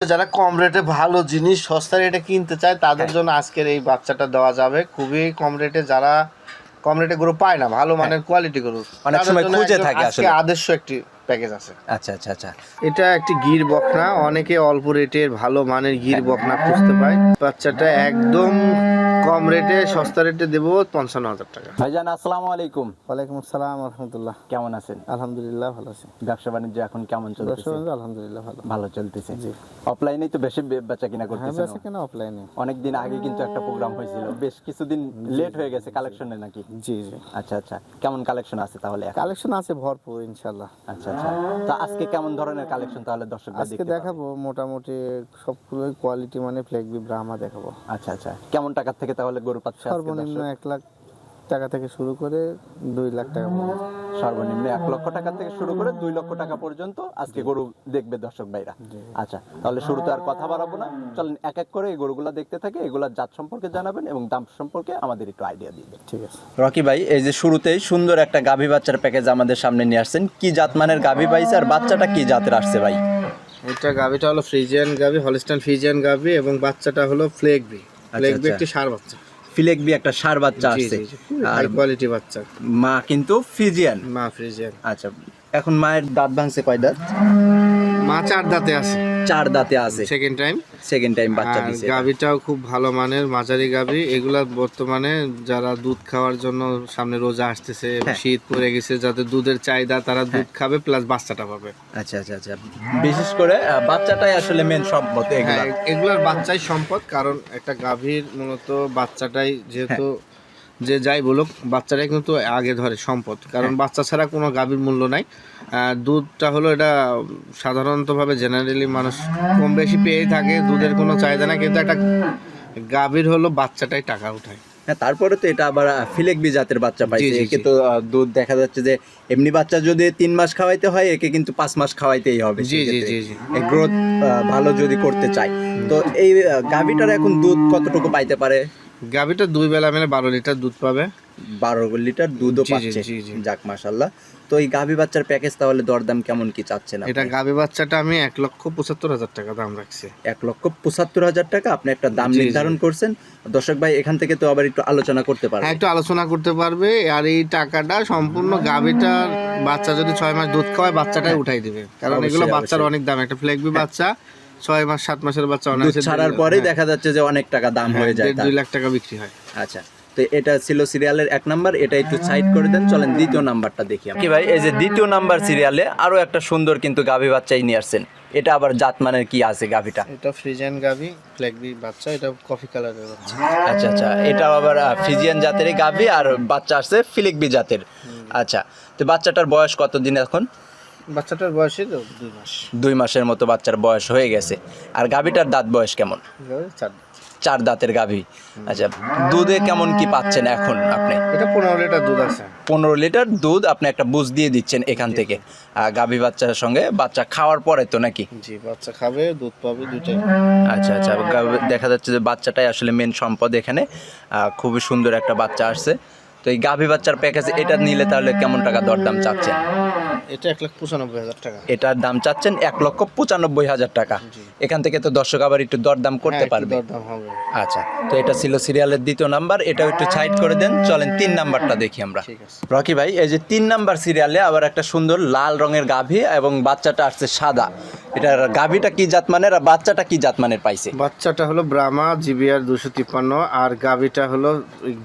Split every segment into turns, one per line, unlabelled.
যারা কম রেটে ভালো জিনিস সস্তা রেটে কিনতে চায় তাদের
হ্যাঁ।
জন্য আজকের এই বাচ্চাটা দেওয়া যাবে খুবই কম রেটে যারা কম রেটে গরু পায় না ভালো মানের কোয়ালিটি গরু
হ্যাঁ। অনেক সময় খুঁজে থাকে আসলে।
আদর্শ একটি প্যাকেজ আছে।
আচ্ছা আচ্ছা আচ্ছা।
এটা একটি গির বকনা। অনেকে অল্প রেটের ভালো মানের গির বকনা খুঁজতে পায়। বাচ্চাটা একদম কম রেটে সস্তা রেটে দেবো পঞ্চান্ন হাজার টাকা।
ভাইজান আসসালামু আলাইকুম।
ওয়ালাইকুম আসসালাম রহমতুল্লাহ
কেমন আছেন?
আলহামদুলিল্লাহ ভালো আছি।
ব্যবসা বাণিজ্য এখন কেমন চলতেছে?
আলহামদুলিল্লাহ ভালো।
ভালো চলতেছে।
জি।
অফলাইনেই তো বেশি বে- বেচা কিনা
হ্যাঁ
করতেছেন
বেশি কেন অফলাইনে
অনেক দিন আগে কিন্তু একটা প্রোগ্রাম হয়েছিল। বেশ কিছুদিন লেট হয়ে গেছে কালেকশনে নাকি?
জি জি।
আচ্ছা আচ্ছা। কেমন কালেকশন আছে তাহলে
কালেকশন আছে ভরপুর ইনশাল্লাহ
আচ্ছা। আচ্ছা তো আজকে কেমন ধরনের কালেকশন তাহলে দর্শক
আজকে দেখাবো মোটামুটি সবগুলো কোয়ালিটি মানে ফ্লেগবি ব্রাহ্মা দেখাবো।
আচ্ছা আচ্ছা কেমন টাকার থেকে তাহলে গরু পাচ্ছে
সর্বনিম্ন এক লাখ টাকা থেকে শুরু করে দুই লাখ টাকা পর্যন্ত।
সর্বনিম্ন এক লক্ষ টাকা থেকে শুরু করে দুই লক্ষ টাকা পর্যন্ত আজকে গরু দেখবে দর্শক ভাইরা। আচ্ছা তাহলে শুরুতে আর কথা বাড়াবো না। চলেন এক এক করে এই গরুগুলা দেখতে থাকে এগুলার জাত সম্পর্কে জানাবেন এবং দাম সম্পর্কে আমাদের একটু আইডিয়া দিবেন
ঠিক আছে।
রকি ভাই এই যে শুরুতেই সুন্দর একটা গাভী বাচ্চার প্যাকেজ আমাদের সামনে নিয়ে আসছেন। কি জাত মানের গাভী পাইছে আর বাচ্চাটা কি জাতের আসছে ভাই?
এটা গাভিটা হলো ফ্রিজিয়ান গাভি হলিস্টান ফ্রিজিয়ান গাভি এবং বাচ্চাটা হলো ফ্লেগবি ফ্লেগবি
আচ্ছা।
একটি সার বাচ্চা।
ফিলেকবি একটা সার বাচ্চা
জি
আর
কোয়ালিটি বাচ্চা।
মা কিন্তু ফিজিয়ান
মা ফ্রিজিয়ান।
আচ্ছা এখন মায়ের দাঁত ভাঙছে কয় দাঁত?
মা চার দাঁতে আছে।
চার দাঁতে আছে।
সেকেন্ড টাইম
সেকেন্ড টাইম বাচ্চা দিছে।
গাভিটাও খুব ভালো মানের মাঝারি গাভি। এগুলা বর্তমানে যারা দুধ খাওয়ার জন্য সামনে রোজা আসতেছে
হ্যাঁ।
শীত পড়ে গেছে যাদের দুধের চাহিদা তারা দুধ খাবে প্লাস বাচ্চাটা পাবে।
আচ্ছা আচ্ছা আচ্ছা। বিশেষ করে বাচ্চাটাই আসলে মেন সম্পদ
হ্যাঁ এগুলার বাচ্চাই সম্পদ কারণ একটা গাভীর মূলত বাচ্চাটাই যেহেতু যে যাই বলুক বাচ্চাটাই কিন্তু আগে ধরে সম্পদ। কারণ বাচ্চা ছাড়া কোনো গাভীর মূল্য নাই। দুধটা হলো এটা সাধারণতভাবে জেনারেলি মানুষ কম বেশি পেয়েই থাকে দুধের কোনো চাহিদা নাই। কিন্তু একটা গাভীর হলো বাচ্চাটাই টাকা উঠায়।
হ্যাঁ তারপরে তো এটা আবার ফিলেকবি জাতের বাচ্চা পাইছে। একে তো দুধ দেখা যাচ্ছে যে এমনি বাচ্চা যদি তিন মাস খাওয়াইতে হয় একে কিন্তু পাঁচ মাস খাওয়াইতেই হবে
জি, জি, জি, জি।
গ্রোথ ভালো যদি করতে চাই তো এই গাভীটার এখন দুধ কতটুকু পাইতে পারে?
গাভীটা দুই বেলা মানে বারো লিটার দুধ পাবে।
বারো লিটার দুধও পাচ্ছে। যাক মাশাল্লাহ তো এই গাভী বাচ্চার প্যাকেজ তাহলে দরদাম কেমন কি চাচ্ছেন
এটা
আপনি?
গাভী বাচ্চাটা আমি এক লক্ষ পঁচাত্তর হাজার টাকা দাম রাখছি।
এক লক্ষ পঁচাত্তর হাজার টাকা? আপনি একটা দাম। নির্ধারণ করছেন। দর্শক ভাই এখান থেকে তো আবার একটু আলোচনা করতে পারবে।
একটু আলোচনা করতে পারবে। আর এই টাকাটা সম্পূর্ণ গাভীটার বাচ্চা যদি ছয় মাস দুধ খাওয়ায় বাচ্চাটাই উঠাই দিবে। কারণ এগুলো বাচ্চার অনেক দাম। একটা ফ্লেগবি বাচ্চা ছয় মাস সাত মাসের বাচ্চা অনায়াসে
ছাড়ার পরেই দেখা যাচ্ছে যে অনেক টাকা দাম
হ্যাঁ,
হয়ে যায়
দুই লাখ টাকা বিক্রি হয়।
আচ্ছা তো এটা ছিল সিরিয়ালের এক নাম্বার এটা একটু সাইড করে দেন চলেন দ্বিতীয় নাম্বারটা দেখি কি ভাই এই যে দ্বিতীয় নাম্বার সিরিয়ালে আরও একটা সুন্দর কিন্তু গাভী বাচ্চাই নিয়ে আসছেন। এটা আবার জাত মানের কি আছে গাভীটা?
এটা ফ্রিজিয়ান গাভি ফ্লেগবি বাচ্চা এটা কফি কালারের বাচ্চা।
আচ্ছা আচ্ছা এটা আবার আহ, ফিজিয়ান জাতের গাভী আর বাচ্চা আসছে ফিলিকবি জাতের। আচ্ছা তো বাচ্চাটার বয়স কত দিন এখন?
বাচ্চাটার বয়সে দুই মাস।
দুই মাসের মতো বাচ্চার বয়স হয়ে গেছে। আর গাভীটার দাঁত বয়স কেমন?
চার
দাঁতের গাভী। আচ্ছা দুধে কেমন কি পাচ্ছেন এখন আপনি?
এটা পনেরো লিটার দুধ আছে।
পনেরো লিটার দুধ আপনি একটা বুঝ দিয়ে দিচ্ছেন এখান থেকে। গাভী বাচ্চার সঙ্গে বাচ্চা খাওয়ার পরে তো নাকি?
জি বাচ্চা খাবে দুধ পাবে দুটাই
আচ্ছা আচ্ছা দেখা যাচ্ছে যে বাচ্চাটাই আসলে মেন সম্পদ এখানে। খুবই সুন্দর একটা বাচ্চা আসছে। তো এই গাভী বাচ্চার প্যাকেজ এটা নিলে তাহলে কেমন টাকা দরদাম চাচ্ছেন?
এটা এক লাখ পঁচানব্বই হাজার টাকা।
এটার দাম চাচ্ছেন এক লক্ষ পঁচানব্বই হাজার টাকা। এখান থেকে তো দর্শক আবার একটু দরদাম করতে
হ্যাঁ,
পারবে। আচ্ছা তো এটা ছিল সিরিয়ালের দ্বিতীয় নাম্বার এটাও একটু সাইড করে দেন। চলেন তিন নাম্বারটা দেখি আমরা। রকি ভাই এই যে তিন নাম্বার সিরিয়ালে আবার একটা সুন্দর লাল রঙের গাভী এবং বাচ্চাটা আসছে সাদা। এটা গাভীটা কি জাত মানের আর বাচ্চাটা কি জাত মানের পাইছে?
বাচ্চাটা হলো ব্রাহ্মা জিবিআর দুশো তিপ্পান্ন আর গাভিটা হলো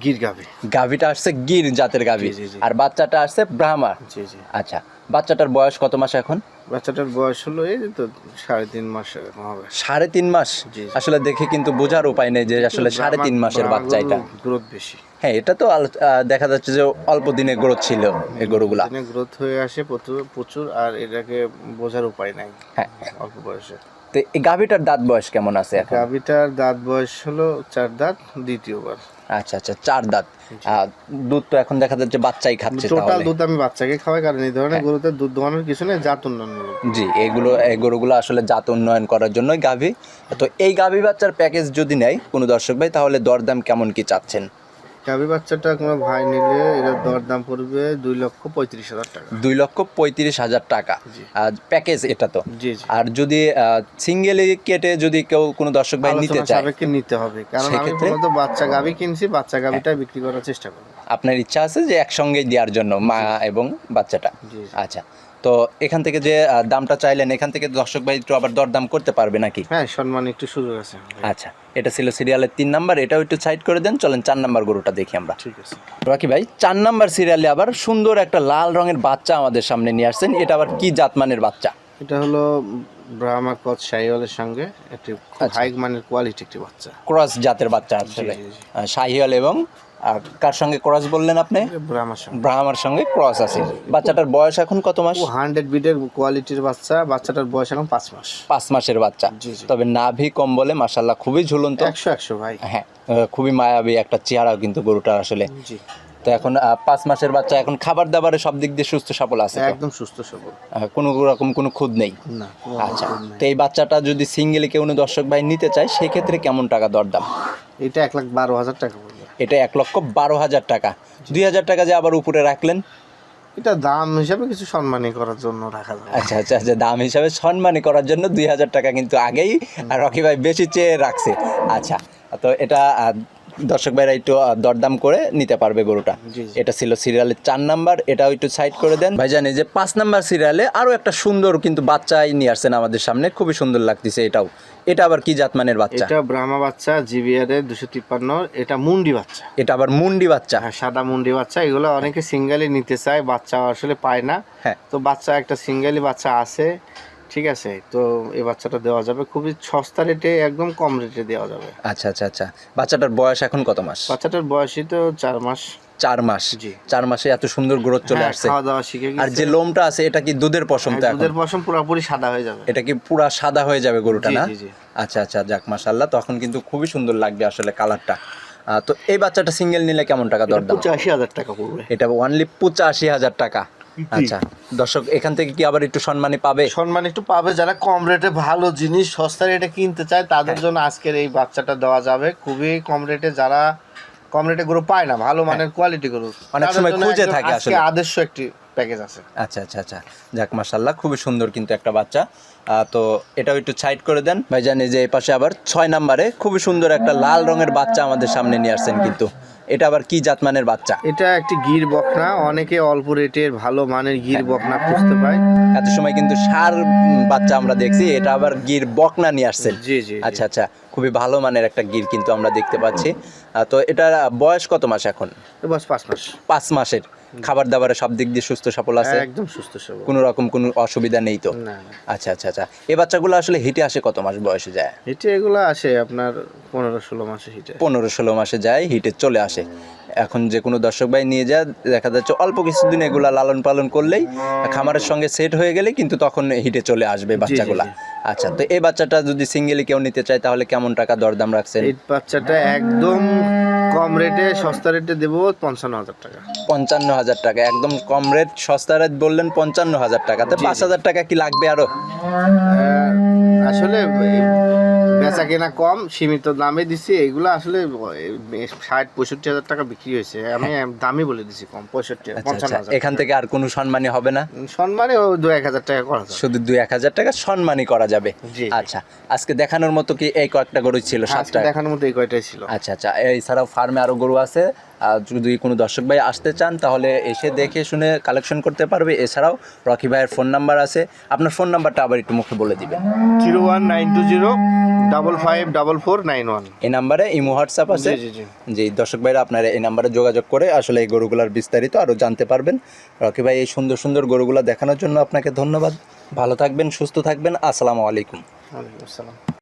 গির গাভি।
গাভীটা আসছে গির জাতের গাভী। আর বাচ্চাটা আসছে ব্রাহ্মা।
জি জি।
আচ্ছা বাচ্চাটার বয়স কত মাস এখন?
বাচ্চাটার বয়স হলো এই তো সাড়ে তিন মাস হবে।
সাড়ে তিন মাস। আসলে দেখে কিন্তু বোঝার উপায় নেই যে আসলে সাড়ে তিন মাসের বাচ্চা এটা
গ্রোথ বেশি।
হ্যাঁ এটা তো দেখা যাচ্ছে যে অল্প দিনে গ্রোথ ছিল এই গরুগুলা।
দিনে গ্রোথ হয়ে আসে প্রচুর প্রচুর আর এটাকে বোঝার উপায় নাই
হ্যাঁ।
অল্প বয়সে।
তো এই গাভীটার দাঁত বয়স কেমন আছে এখন?
গাভিটার দাঁত বয়স হলো চার দাঁত দ্বিতীয়বার।
আচ্ছা আচ্ছা চার দাঁত। দুধ তো এখন দেখা যাচ্ছে বাচ্চাই খাচ্ছে
টোটাল
হ্যাঁ।
দুধ আমি বাচ্চাকে খাওয়াই কারণ এই ধরনের গরুতে দুধ দোয়ানোর কিছু নেই জাত উন্নয়ন
জি এগুলো এই গরুগুলো আসলে জাত উন্নয়ন করার জন্যই গাভী। তো এই গাভী বাচ্চার প্যাকেজ যদি নেয় কোনো দর্শক ভাই তাহলে দরদাম কেমন কি চাচ্ছেন?
গাভী বাচ্চাটা কোনো ভাই নিলে এর দরদাম পড়বে দুই লক্ষ পঁয়ত্রিশ হাজার টাকা।
দুই লক্ষ পঁয়ত্রিশ হাজার টাকা। আর প্যাকেজ এটা তো। আর যদি সিঙ্গেলি কেটে যদি কেউ কোনো দর্শক ভাই নিতে চায়
সাপেক্ষে নিতে হবে। কারণ আমি মূলত বাচ্চা গাভী কিনছি বাচ্চা গাভীটাই বিক্রি করার চেষ্টা করব।
আপনার ইচ্ছা আছে যে একসঙ্গে দেওয়ার জন্য মা এবং বাচ্চাটা। আচ্ছা। তো এখান থেকে যে দামটা চাইলেন এখান থেকে দর্শক ভাই একটু আবার দরদাম করতে পারবে নাকি?
হ্যাঁ সম্মান একটু সুযোগ আছে।
আচ্ছা এটা ছিল সিরিয়ালের তিন নাম্বার এটাও একটু সাইড করে দেন চলেন চার নাম্বার গরুটা দেখি আমরা।
ঠিক আছে।
রাকি ভাই চার নাম্বার সিরিয়ালে আবার সুন্দর একটা লাল রঙের বাচ্চা আমাদের সামনে নিয়ে আসছেন এটা আবার কি জাতমানের বাচ্চা?
এটা হলো ব্রাহ্মা কচ শাহিওয়ালের সঙ্গে একটি
আচ্ছা।
হাই মানের কোয়ালিটি একটি বাচ্চা।
ক্রস জাতের বাচ্চা আসলে। শাহিওয়াল এবং আর কার সঙ্গে ক্রস বললেন আপনি?
ব্রাহ্মার সঙ্গে।
ক্রস আছে। বাচ্চাটার বয়স এখন কত মাস?
হান্ড্রেড বিটের কোয়ালিটির বাচ্চা বাচ্চাটার বয়স এখন পাঁচ মাস।
পাঁচ মাসের বাচ্চা। তবে নাভি কম্বলে মাসাল্লাহ খুবই ঝুলন্ত।
একশো একশো ভাই।
হ্যাঁ খুবই মায়াবী একটা চেহারাও কিন্তু গরুটা আসলে। তো এখন পাঁচ মাসের বাচ্চা এখন খাবার দাবারে সব দিক দিয়ে সুস্থ সবল আছে
একদম সুস্থ সবল।
কোনো রকম কোনো খুদ নেই? আচ্ছা তো এই বাচ্চাটা যদি সিঙ্গেলি কেউ দর্শক ভাই নিতে চায় সেক্ষেত্রে কেমন টাকা দরদাম?
এটা এক লাখ বারো হাজার টাকা
এটা এক লক্ষ বারো হাজার টাকা। দুই হাজার টাকা যে আবার উপরে রাখলেন?
এটা দাম হিসাবে কিছু সম্মানী করার জন্য রাখা যাবে
আচ্ছা আচ্ছা আচ্ছা দাম হিসাবে সম্মানী করার জন্য দুই হাজার টাকা কিন্তু আগেই রকি ভাই বেশি চেয়ে রাখছে। আচ্ছা তো এটা দর্শক ভাইরা একটু দরদাম করে নিতে পারবে গরুটা। এটা ছিল সিরিয়ালের চার নাম্বার এটাও একটু সাইড করে দেন। ভাই জানি যে পাঁচ নাম্বার সিরিয়ালে আরও একটা সুন্দর কিন্তু বাচ্চাই নিয়ে আসছেন আমাদের সামনে খুবই সুন্দর লাগতেছে এটাও। এটা আবার কি জাতমানের বাচ্চা?
এটা ব্রাহ্মা বাচ্চা জিবিআর এর দুশো তিপ্পান্ন এটা মুন্ডি বাচ্চা।
এটা আবার মুন্ডি বাচ্চা?
হ্যাঁ সাদা মুন্ডি বাচ্চা এগুলো অনেকে সিঙ্গেলি নিতে চায় বাচ্চা আসলে পায় না।
হ্যাঁ।
তো বাচ্চা একটা সিঙ্গেলি বাচ্চা আছে। ঠিক আছে তো এই বাচ্চাটা দেওয়া যাবে। খুবই সস্তা রেটে একদম কম রেটে দেওয়া যাবে।
আচ্ছা আচ্ছা আচ্ছা। বাচ্চাটার বয়স এখন কত মাস?
বাচ্চাটার বয়সই তো চার মাস।
চার মাস?
জি।
চার মাসে এত সুন্দর গ্রোথ চলে
হ্যাঁ,
আসছে।
খাওয়া দাওয়া শিখে
আর যে লোমটা আছে এটা কি দুধের পশম তো
হ্যাঁ, দুধের পশম পুরোপুরি সাদা হয়ে যাবে।
এটা কি পুরা সাদা হয়ে যাবে গরুটা না। আচ্ছা আচ্ছা যাক মাশাল্লাহ তখন কিন্তু খুবই সুন্দর লাগবে আসলে কালারটা তো এই বাচ্চাটা সিঙ্গেল নিলে কেমন টাকা দরদাম
পঁচাশি হাজার টাকা পড়বে।
এটা ওয়ানলি পঁচাশি হাজার টাকা। আচ্ছা দর্শক এখান থেকে কি আবার একটু সম্মানী পাবে
সম্মান একটু পাবে যারা কম রেটে ভালো জিনিস সস্তা রেটে কিনতে চায়
হ্যাঁ।
তাদের জন্য আজকের এই বাচ্চাটা দেওয়া যাবে খুবই কম রেটে যারা কম রেটে গরু পায় না ভালো মানের কোয়ালিটি গরু
হ্যাঁ। অনেক সময় খুঁজে থাকে আসলে।
আদর্শ একটি প্যাকেজ আছে।
আচ্ছা আচ্ছা আচ্ছা। যাক মাশাল্লাহ খুবই সুন্দর কিন্তু একটা বাচ্চা। তো এটাও একটু সাইড করে দেন। ভাই জানি যে এই পাশে আবার ছয় নাম্বারে খুবই সুন্দর একটা লাল রঙের বাচ্চা আমাদের সামনে নিয়ে আসছেন কিন্তু। এটা আবার কি জাতমানের বাচ্চা?
এটা একটি গির বকনা। অনেকে অল্প রেটের ভালো মানের গির। বকনা খুঁজতে পায়।
এত সময় কিন্তু সার বাচ্চা আমরা দেখছি এটা আবার গির বকনা নিয়ে আসছেন।
জি জি
আচ্ছা আচ্ছা খুবই ভালো মানের একটা গির কিন্তু আমরা দেখতে পাচ্ছি। তো এটার বয়স কত মাস এখন?
বাস পাঁচ মাস।
পাঁচ মাসের। খাবার দাবারে সব দিক দিয়ে সুস্থ সফল আছে?
একদম সুস্থ সবল।
কোনো রকম কোনো অসুবিধা নেই তো?
না না।
আচ্ছা আচ্ছা আচ্ছা। এই বাচ্চাগুলো আসলে হিটে আসে কত মাস বয়সে যায়?
হিটে এগুলো আসে আপনার পনেরো ষোলো মাসে হিটে।
পনেরো ষোলো মাসে যায় হিটে চলে আসে। এখন যে কোনো দর্শক ভাই নিয়ে যা দেখা যাচ্ছে অল্প কিছুদিন এগুলা লালন পালন করলেই খামারের সঙ্গে সেট হয়ে গেলে কিন্তু তখন হিটে চলে আসবে বাচ্চাগুলা। আচ্ছা তো এই বাচ্চাটা যদি সিঙ্গেলি কেউ নিতে চায় তাহলে কেমন টাকা দরদাম রাখছেন?
এই বাচ্চাটা একদম কম রেটে সস্তা রেটে দেবো পঞ্চান্ন হাজার টাকা।
পঞ্চান্ন হাজার টাকা একদম কম রেট সস্তা রেট বললেন পঞ্চান্ন হাজার টাকা। তো পাঁচ হাজার টাকা কি লাগবে
আরও? আসলে বেচা কেনা কম সীমিত দামে দিছি এগুলো আসলে ষাট পঁয়ষট্টি হাজার টাকা বিক্রি হয়েছে। আমি দামই বলে দিছি কম পঁয়ষট্টি
আচ্ছা আচ্ছা এখান থেকে আর কোনো সম্মানী হবে না?
সম্মানী দু এক হাজার টাকা করা যাবে।
শুধু দুই এক হাজার টাকা সম্মানী করা যাবে। আচ্ছা আজকে দেখানোর মতো কি এই কয়েকটা গরু ছিল সাতটা?
দেখানোর মতো এই কয়টাই ছিল।
আচ্ছা আচ্ছা এছাড়াও ফার্মে আরও গরু আছে যদি কোনো দর্শক ভাই আসতে চান তাহলে এসে দেখে শুনে কালেকশন করতে পারবে। এছাড়াও রকি ভাইয়ের ফোন নাম্বার আছে। আপনার ফোন নাম্বারটা আবার একটু মুখে বলে দিবেন।
Zero one nine two zero double five double four nine one.
এই নাম্বারে ইমো হোয়াটসঅ্যাপ আছে। জি দর্শক ভাইরা আপনারা এই নাম্বারে যোগাযোগ করে আসলে এই গরুগুলার বিস্তারিত আরও জানতে পারবেন। রকি ভাই এই সুন্দর সুন্দর গরুগুলা দেখানোর জন্য আপনাকে ধন্যবাদ। ভালো থাকবেন সুস্থ থাকবেন। আসসালামু আলাইকুম।
ওয়ালাইকুম আসসালাম।